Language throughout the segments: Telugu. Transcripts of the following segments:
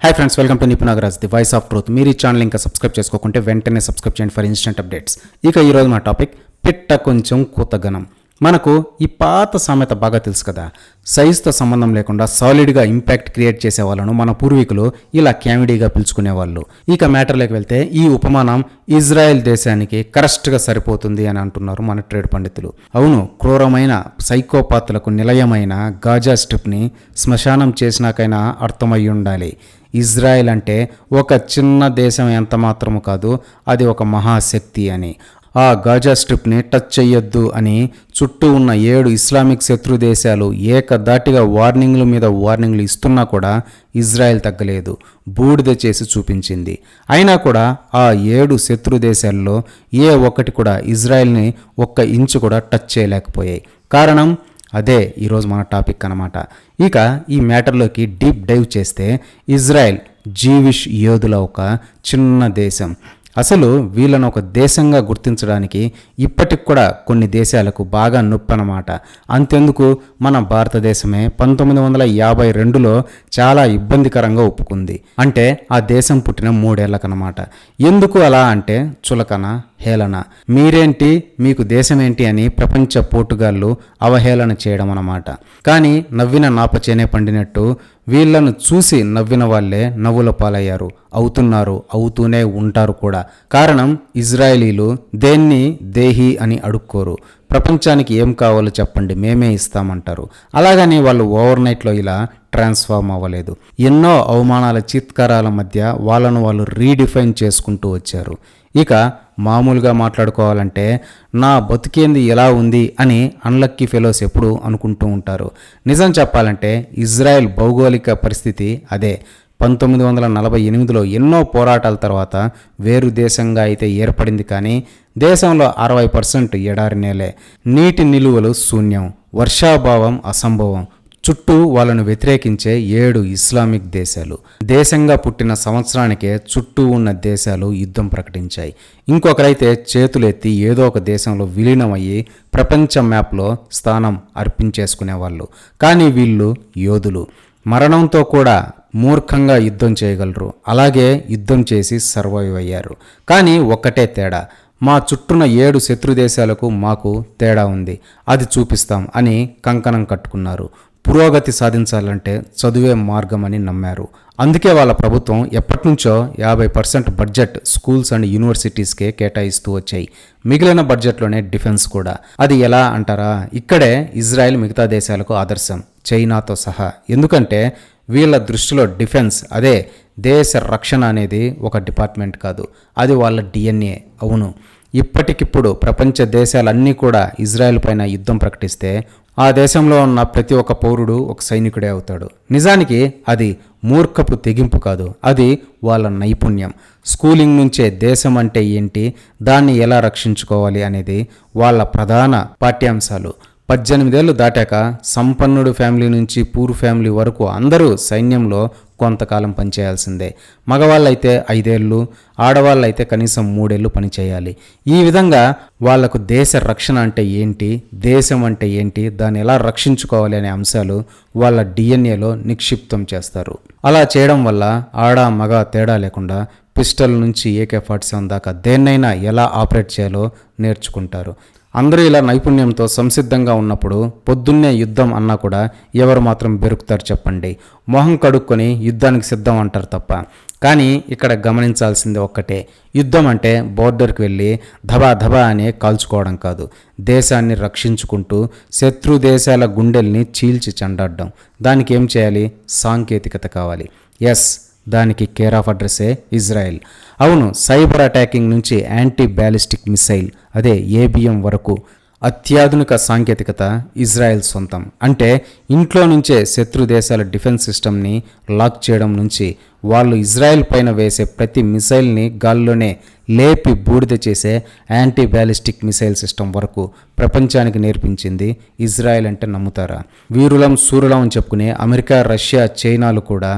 Hi friends welcome to Nipunanagaraj the voice of truth మీరు ఈ ఛానల్ ఇంకా సబ్స్క్రైబ్ చేసుకోకుంటే వెంటనే సబ్స్క్రైబ్ చేయండి ఫర్ ఇన్స్టెంట్ అప్డేట్స్ ఇక ఈరోజు మా టాపిక్ పిట్ట కొంచెం కూతగనం. మనకు ఈ పాత సామెత బాగా తెలుసు కదా. సైజుతో సంబంధం లేకుండా సాలిడ్గా ఇంపాక్ట్ క్రియేట్ చేసే వాళ్ళను మన పూర్వీకులు ఇలా క్యామిడీగా పిలుచుకునేవాళ్ళు. ఇక మ్యాటర్లోకి వెళ్తే ఈ ఉపమానం ఇజ్రాయెల్ దేశానికి కరెక్ట్గా సరిపోతుంది అని అంటున్నారు మన ట్రేడ్ పండితులు. అవును క్రూరమైన సైకోపాత్లకు నిలయమైన గాజా స్ట్రిప్ని శ్మశానం చేసినాకైనా అర్థమై ఉండాలి. ఇజ్రాయెల్ అంటే ఒక చిన్న దేశం ఎంత మాత్రము కాదు అది ఒక మహాశక్తి అని. ఆ గాజా స్ట్రిప్ని టచ్ చేయొద్దు అని చుట్టూ ఉన్న ఏడు ఇస్లామిక్ శత్రు దేశాలు ఏకదాటిగా వార్నింగ్ల మీద వార్నింగ్లు ఇస్తున్నా కూడా ఇజ్రాయెల్ తగ్గలేదు. బూడిద చేసి చూపించింది. అయినా కూడా ఆ ఏడు శత్రు దేశాల్లో ఏ ఒక్కటి కూడా ఇజ్రాయెల్ని ఒక్క ఇంచు కూడా టచ్ చేయలేకపోయాయి. కారణం అదే ఈరోజు మన టాపిక్ అన్నమాట. ఇక ఈ మ్యాటర్లోకి డీప్ డైవ్ చేస్తే ఇజ్రాయెల్ జీవిష్ యోధుల ఒక చిన్న దేశం. అసలు వీళ్ళను ఒక దేశంగా గుర్తించడానికి ఇప్పటికి కూడా కొన్ని దేశాలకు బాగా నొప్పనమాట అంతెందుకు మన భారతదేశమే పంతొమ్మిది వందల యాభై రెండులో చాలా ఇబ్బందికరంగా ఒప్పుకుంది. అంటే ఆ దేశం పుట్టిన మూడేళ్ళకనమాట ఎందుకు అలా అంటే చులకన? హేళన. మీరేంటి? మీకు దేశమేంటి అని ప్రపంచ పోటుగాళ్ళు అవహేళన చేయడం అన్నమాట కానీ నవ్విన నాపచేనే పండినట్టు వీళ్ళను చూసి నవ్విన వాళ్ళే నవ్వుల పాలయ్యారు. అవుతున్నారు అవుతూనే ఉంటారు కూడా. కారణం ఇజ్రాయేలీలు దేన్ని దేహి అని అడుక్కోరు. ప్రపంచానికి ఏం కావాలో చెప్పండి మేమే ఇస్తామంటారు. అలాగని వాళ్ళు ఓవర్ నైట్లో ఇలా ట్రాన్స్ఫార్మ్ అవ్వలేదు. ఎన్నో అవమానాల చిత్కారాల మధ్య వాళ్ళను వాళ్ళు రీడిఫైన్ చేసుకుంటూ వచ్చారు. ఇక మామూలుగా మాట్లాడుకోవాలంటే నా బతికేంది ఎలా ఉంది అని అన్లక్కీ ఫెలోస్ ఎప్పుడు అనుకుంటూ ఉంటారు. నిజం చెప్పాలంటే ఇజ్రాయెల్ భౌగోళిక పరిస్థితి అదే. పంతొమ్మిది వందల నలభై ఎనిమిదిలో ఎన్నో పోరాటాల తర్వాత వేరు దేశంగా అయితే ఏర్పడింది కానీ దేశంలో అరవై పర్సెంట్ ఎడారి నేలే. నీటి నిలువలు శూన్యం. వర్షాభావం అసంభవం. చుట్టూ వాళ్ళను వ్యతిరేకించే ఏడు ఇస్లామిక్ దేశాలు. దేశంగా పుట్టిన సంవత్సరానికే చుట్టూ ఉన్న దేశాలు యుద్ధం ప్రకటించాయి. ఇంకొకరైతే చేతులెత్తి ఏదో ఒక దేశంలో విలీనమయ్యి ప్రపంచ మ్యాప్లో స్థానం అర్పించేసుకునేవాళ్ళు. కానీ వీళ్ళు యోధులు. మరణంతో కూడా మూర్ఖంగా యుద్ధం చేయగలరు. అలాగే యుద్ధం చేసి సర్వైవ్ అయ్యారు. కానీ ఒక్కటే తేడా. మా చుట్టూన ఏడు శత్రు దేశాలకు మాకు తేడా ఉంది. అది చూపిస్తాం అని కంకణం కట్టుకున్నారు. పురోగతి సాధించాలంటే చదువే మార్గం అని నమ్మారు. అందుకే వాళ్ళ ప్రభుత్వం ఎప్పటి నుంచో యాభై పర్సెంట్ బడ్జెట్ స్కూల్స్ అండ్ యూనివర్సిటీస్కే కేటాయిస్తూ వచ్చాయి. మిగిలిన బడ్జెట్లోనే డిఫెన్స్ కూడా. అది ఎలా అంటారా? ఇక్కడే ఇజ్రాయెల్ మిగతా దేశాలకు ఆదర్శం. చైనాతో సహా. ఎందుకంటే వీళ్ళ దృష్టిలో డిఫెన్స్ అదే దేశ రక్షణ అనేది ఒక డిపార్ట్మెంట్ కాదు. అది వాళ్ళ డిఎన్ఏ. అవును. ఇప్పటికిప్పుడు ప్రపంచ దేశాలన్నీ కూడా ఇజ్రాయెల్ పైన యుద్ధం ప్రకటిస్తే ఆ దేశంలో ఉన్న ప్రతి ఒక్క పౌరుడు ఒక సైనికుడే అవుతాడు. నిజానికి అది మూర్ఖపు తెగింపు కాదు. అది వాళ్ళ నైపుణ్యం. స్కూలింగ్ నుంచే దేశం అంటే ఏంటి? దాన్ని ఎలా రక్షించుకోవాలి అనేది వాళ్ళ ప్రధాన పాఠ్యాంశాలు. పద్దెనిమిదేళ్ళు దాటాక సంపన్నుడు ఫ్యామిలీ నుంచి పూర్ ఫ్యామిలీ వరకు అందరూ సైన్యంలో కొంతకాలం పనిచేయాల్సిందే. మగవాళ్ళైతే ఐదేళ్ళు ఆడవాళ్ళైతే కనీసం మూడేళ్ళు పనిచేయాలి. ఈ విధంగా వాళ్ళకు దేశ రక్షణ అంటే ఏంటి దేశం అంటే ఏంటి దాన్ని ఎలా రక్షించుకోవాలి అనే అంశాలు వాళ్ళ డిఎన్ఏలో నిక్షిప్తం చేస్తారు. అలా చేయడం వల్ల ఆడ మగ తేడా లేకుండా పిస్టల్ నుంచి ఏకే ఫార్టీ సెవెన్ దాకా దేన్నైనా ఎలా ఆపరేట్ చేయాలో నేర్చుకుంటారు. అందరూ ఇలా నైపుణ్యంతో సంసిద్ధంగా ఉన్నప్పుడు పొద్దున్నే యుద్ధం అన్నా కూడా ఎవరు మాత్రం బెరుకుతారు చెప్పండి. మొహం కడుక్కొని యుద్ధానికి సిద్ధం అంటారు తప్ప. కానీ ఇక్కడ గమనించాల్సింది ఒక్కటే. యుద్ధం అంటే బోర్డర్కి వెళ్ళి ధబా ధబా అనే కాల్చుకోవడం కాదు. దేశాన్ని రక్షించుకుంటూ శత్రు దేశాల గుండెల్ని చీల్చి చెండాడడం. దానికి ఏం చేయాలి? సాంకేతికత కావాలి. ఎస్ దానికి కేర్ ఆఫ్ అడ్రస్సే ఇజ్రాయెల్. అవును సైబర్ అటాకింగ్ నుంచి యాంటీ బ్యాలిస్టిక్ మిసైల్ అదే ఏబిఎం వరకు అత్యాధునిక సాంకేతికత ఇజ్రాయెల్ సొంతం. అంటే ఇంట్లో నుంచే శత్రు దేశాల డిఫెన్స్ సిస్టమ్ని లాక్ చేయడం నుంచి వాళ్ళు ఇజ్రాయెల్ పైన వేసే ప్రతి మిసైల్ని గాల్లోనే లేపి బూడిద చేసే యాంటీ బ్యాలిస్టిక్ మిసైల్ సిస్టమ్ వరకు ప్రపంచానికి నేర్పించింది ఇజ్రాయెల్ అంటే నమ్ముతారా? వీరులం సూరులం అని చెప్పుకునే అమెరికా రష్యా చైనాలు కూడా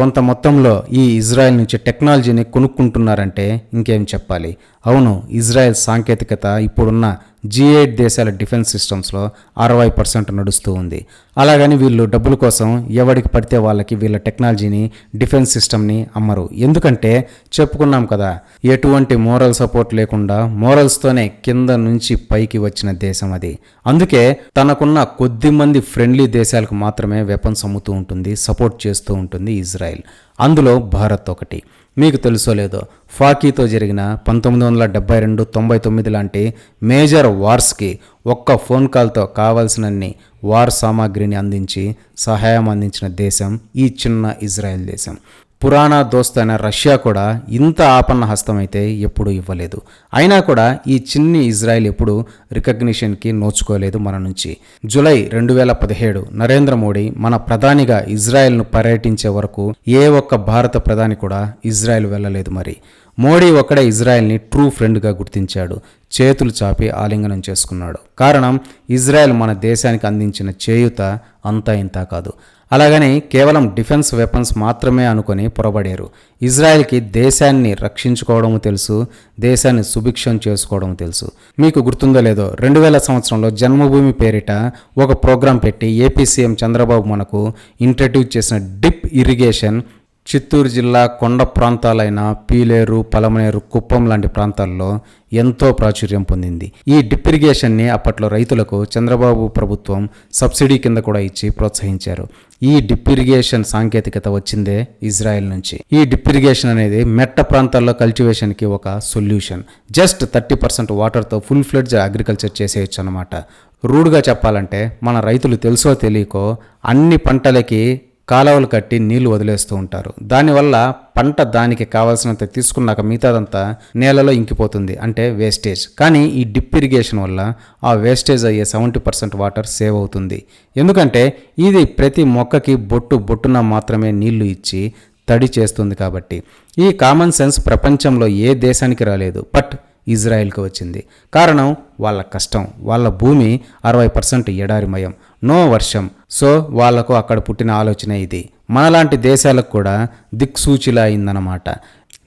కొంత మొత్తంలో ఈ ఇజ్రాయెల్ నుంచి టెక్నాలజీని కొనుక్కుంటున్నారంటే ఇంకేం చెప్పాలి? అవును ఇజ్రాయెల్ సాంకేతికత ఇప్పుడున్న జీ ఎయిట్ దేశాల డిఫెన్స్ సిస్టమ్స్లో అరవై పర్సెంట్ నడుస్తూ ఉంది. అలాగని వీళ్ళు డబ్బుల కోసం ఎవడికి పడితే వాళ్ళకి వీళ్ళ టెక్నాలజీని డిఫెన్స్ సిస్టమ్ని అమ్మరు. ఎందుకంటే చెప్పుకున్నాం కదా ఎటువంటి మోరల్ సపోర్ట్ లేకుండా మోరల్స్తోనే కింద నుంచి పైకి వచ్చిన దేశం అది. అందుకే తనకున్న కొద్ది మంది ఫ్రెండ్లీ దేశాలకు మాత్రమే వెపన్స్ అమ్ముతూ ఉంటుంది సపోర్ట్ చేస్తూ ఉంటుంది ఇజ్రాయెల్. అందులో భారత్ ఒకటి. మీకు తెలుసో లేదో ఫాకీతో జరిగిన పంతొమ్మిది వందల డెబ్బై రెండు తొంభై తొమ్మిది లాంటి మేజర్ వార్స్కి ఒక్క ఫోన్ కాల్తో కావాల్సినన్ని వార్ సామాగ్రిని అందించి సహాయం అందించిన దేశం ఈ చిన్న ఇజ్రాయెల్ దేశం. పురాణా దోస్త్ అయిన రష్యా కూడా ఇంత ఆపన్న హస్తమైతే ఎప్పుడూ ఇవ్వలేదు. అయినా కూడా ఈ చిన్ని ఇజ్రాయెల్ ఎప్పుడు రికగ్నిషన్కి నోచుకోలేదు మన నుంచి. జులై రెండు వేల పదిహేడు నరేంద్ర మోడీ మన ప్రధానిగా ఇజ్రాయెల్ను పర్యటించే వరకు ఏ ఒక్క భారత ప్రధాని కూడా ఇజ్రాయెల్ వెళ్ళలేదు మరి. మోడీ ఒక్కడే ఇజ్రాయెల్ని ట్రూ ఫ్రెండ్గా గుర్తించాడు. చేతులు చాపి ఆలింగనం చేసుకున్నాడు. కారణం ఇజ్రాయెల్ మన దేశానికి అందించిన చేయూత అంతా ఇంత కాదు. అలాగని కేవలం డిఫెన్స్ వెపన్స్ మాత్రమే అనుకొని పొరబడారు. ఇజ్రాయెల్కి దేశాన్ని రక్షించుకోవడం తెలుసు దేశాన్ని సుభిక్షం చేసుకోవడం తెలుసు. మీకు గుర్తుందో లేదో రెండు వేల సంవత్సరంలో జన్మభూమి పేరిట ఒక ప్రోగ్రాం పెట్టి ఏపీ సీఎం చంద్రబాబు మనకు ఇంట్రడ్యూస్ చేసిన డిప్ ఇరిగేషన్ చిత్తూరు జిల్లా కొండ ప్రాంతాలైన పీలేరు పలమనేరు కుప్పం లాంటి ప్రాంతాల్లో ఎంతో ప్రాచుర్యం పొందింది. ఈ డిప్ ఇరిగేషన్ని అప్పట్లో రైతులకు చంద్రబాబు ప్రభుత్వం సబ్సిడీ కింద కూడా ఇచ్చి ప్రోత్సహించారు. ఈ డిప్ ఇరిగేషన్ సాంకేతికత వచ్చిందే ఇజ్రాయెల్ నుంచి. ఈ డిప్ ఇరిగేషన్ అనేది మెట్ట ప్రాంతాల్లో కల్టివేషన్కి ఒక సొల్యూషన్. జస్ట్ థర్టీ పర్సెంట్ వాటర్తో ఫుల్ ఫ్లెడ్జ్ అగ్రికల్చర్ చేసేయచ్చు అనమాట రూడ్గా చెప్పాలంటే మన రైతులు తెలుసో తెలియకో అన్ని పంటలకి కాలువలు కట్టి నీళ్ళు వదిలేస్తూ ఉంటారు. దానివల్ల పంట దానికి కావాల్సినంత తీసుకున్నాక మిగతాదంతా నేలలో ఇంకిపోతుంది అంటే వేస్టేజ్ కానీ ఈ డిప్ ఇరిగేషన్ వల్ల ఆ వేస్టేజ్ అయ్యే సెవెంటీ పర్సెంట్ వాటర్ సేవ్ అవుతుంది. ఎందుకంటే ఇది ప్రతి మొక్కకి బొట్టు బొట్టున మాత్రమే నీళ్ళు ఇచ్చి తడి చేస్తుంది కాబట్టి. ఈ కామన్ సెన్స్ ప్రపంచంలో ఏ దేశానికి రాలేదు బట్ ఇజ్రాయెల్కి వచ్చింది. కారణం వాళ్ళ కష్టం. వాళ్ళ భూమి అరవై పర్సెంట్ ఎడారిమయం నో వర్షం. సో వాళ్ళకు అక్కడ పుట్టిన ఆలోచన ఇది. మనలాంటి దేశాలకు కూడా దిక్సూచిలా అయిందన్నమాట.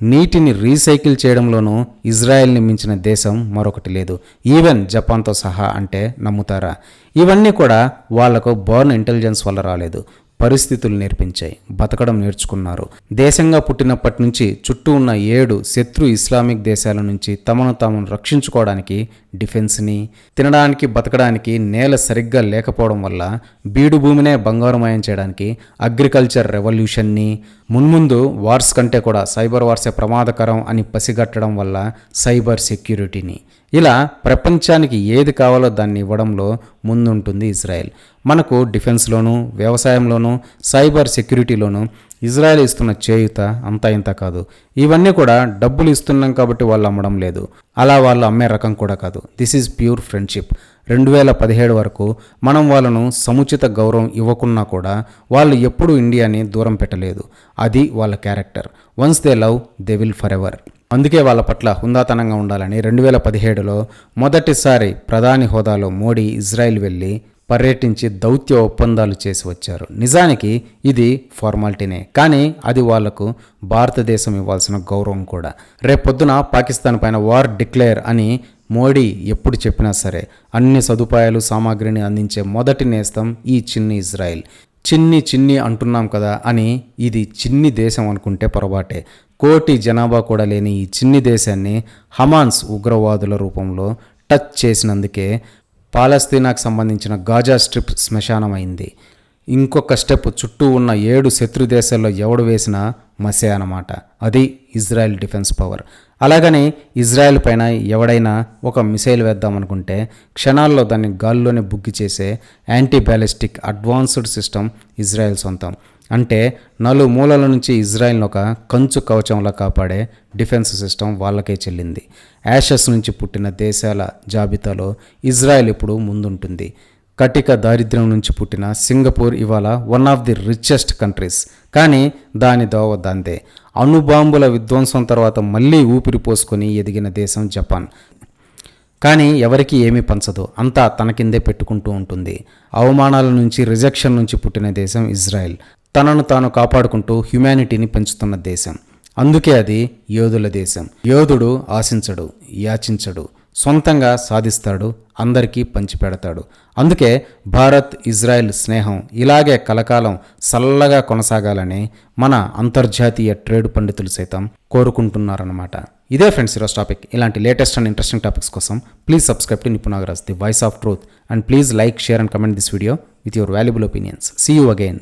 నీటిని రీసైకిల్ చేయడంలోనూ ఇజ్రాయెల్ని మించిన దేశం మరొకటి లేదు. ఈవెన్ జపాన్తో సహా అంటే నమ్ముతారా? ఇవన్నీ కూడా వాళ్ళకు బోర్న్ ఇంటెలిజెన్స్ వల్ల రాలేదు. పరిస్థితులు నేర్పించాయి. బతకడం నేర్చుకున్నారు. దేశంగా పుట్టినప్పటి నుంచి చుట్టూ ఉన్న ఏడు శత్రు ఇస్లామిక్ దేశాల నుంచి తమను తాము రక్షించుకోవడానికి డిఫెన్స్ని తినడానికి బతకడానికి నేల సరిగ్గా లేకపోవడం వల్ల బీడు భూమినే బంగారుమయం చేయడానికి అగ్రికల్చర్ రెవల్యూషన్ని మున్ముందు వార్స్ కంటే కూడా సైబర్ వార్సే ప్రమాదకరం అని పసిగట్టడం వల్ల సైబర్ సెక్యూరిటీని. ఇలా ప్రపంచానికి ఏది కావాలో దాన్ని ఇవ్వడంలో ముందుంటుంది ఇజ్రాయెల్. మనకు డిఫెన్స్లోనూ వ్యవసాయంలోనూ సైబర్ సెక్యూరిటీలోనూ ఇజ్రాయెల్ ఇస్తున్న చేయుత అంతా ఇంత కాదు. ఇవన్నీ కూడా డబ్బులు ఇస్తున్నాం కాబట్టి వాళ్ళు అమ్మడం లేదు. అలా వాళ్ళు అమ్మే రకం కూడా కాదు. దిస్ ఈజ్ ప్యూర్ ఫ్రెండ్షిప్ రెండు వేల పదిహేడు వరకు మనం వాళ్ళను సముచిత గౌరవం ఇవ్వకున్నా కూడా వాళ్ళు ఎప్పుడూ ఇండియాని దూరం పెట్టలేదు. అది వాళ్ళ character. Once they love they will forever అందుకే వాళ్ళ పట్ల హుందాతనంగా ఉండాలని రెండు వేల పదిహేడులో మొదటిసారి ప్రధాని హోదాలో మోడీ ఇజ్రాయెల్ వెళ్ళి పర్యటించి దౌత్య ఒప్పందాలు చేసి వచ్చారు. నిజానికి ఇది ఫార్మాలిటీనే. కానీ అది వాళ్ళకు భారతదేశం ఇవ్వాల్సిన గౌరవం కూడా. రేపొద్దున పాకిస్తాన్ పైన వార్ డిక్లేర్ అని మోడీ ఎప్పుడు చెప్పినా సరే అన్ని సదుపాయాలు సామాగ్రిని అందించే మొదటి నేస్తం ఈ చిన్ని ఇజ్రాయెల్. చిన్ని చిన్ని అంటున్నాం కదా అని ఇది చిన్ని దేశం అనుకుంటే పొరపాటే. కోటి జనాభా కూడా లేని ఈ చిన్ని దేశాన్ని హమాన్స్ ఉగ్రవాదుల రూపంలో టచ్ చేసినందుకే పాలస్తీనాకు సంబంధించిన గాజా స్ట్రిప్ శ్మశానమైంది. ఇంకొక స్టెప్ చుట్టూ ఉన్న ఏడు శత్రు దేశాల్లో ఎవడు వేసినా మసే అన్నమాట. అది ఇజ్రాయెల్ డిఫెన్స్ పవర్. అలాగని ఇజ్రాయెల్ పైన ఎవడైనా ఒక మిసైల్ వేద్దామనుకుంటే క్షణాల్లో దాన్ని గాల్లోనే బుగ్గి చేసే anti ballistic advanced system Israel సొంతం. అంటే నలు మూలల నుంచి ఇజ్రాయెల్ని ఒక కంచు కవచంలా కాపాడే డిఫెన్స్ సిస్టమ్ వాళ్ళకే చెల్లింది. యాషస్ నుంచి పుట్టిన దేశాల జాబితాలో ఇజ్రాయెల్ ఇప్పుడు ముందుంటుంది. కటిక దారిద్ర్యం నుంచి పుట్టిన సింగపూర్ ఇవాళ one of the richest countries కానీ దాని దోవ దాందే. అణుబాంబుల విధ్వంసం తర్వాత మళ్ళీ ఊపిరి పోసుకొని ఎదిగిన దేశం జపాన్. కానీ ఎవరికి ఏమీ పంచదు. అంతా తన కిందే పెట్టుకుంటూ ఉంటుంది. అవమానాల నుంచి రిజెక్షన్ నుంచి పుట్టిన దేశం ఇజ్రాయెల్. తనను తాను కాపాడుకుంటూ హ్యుమానిటీని పెంచుతున్న దేశం. అందుకే అది యోధుల దేశం. యోధుడు ఆశించడు యాచించడు. సొంతంగా సాధిస్తాడు అందరికీ పంచిపెడతాడు. అందుకే భారత్ ఇజ్రాయెల్ స్నేహం ఇలాగే కలకాలం సల్లగా కొనసాగాలని మన అంతర్జాతీయ ట్రేడ్ పండితులు సైతం కోరుకుంటున్నారన్నమాట. ఇదే ఫ్రెండ్స్ ఈరోజు టాపిక్. ఇలాంటి లేటెస్ట్ అండ్ ఇంట్రెస్టింగ్ టాపిక్స్ కోసం please subscribe to Nipunanagaraj the voice of truth. And please like share and comment this video with your valuable opinions. See you again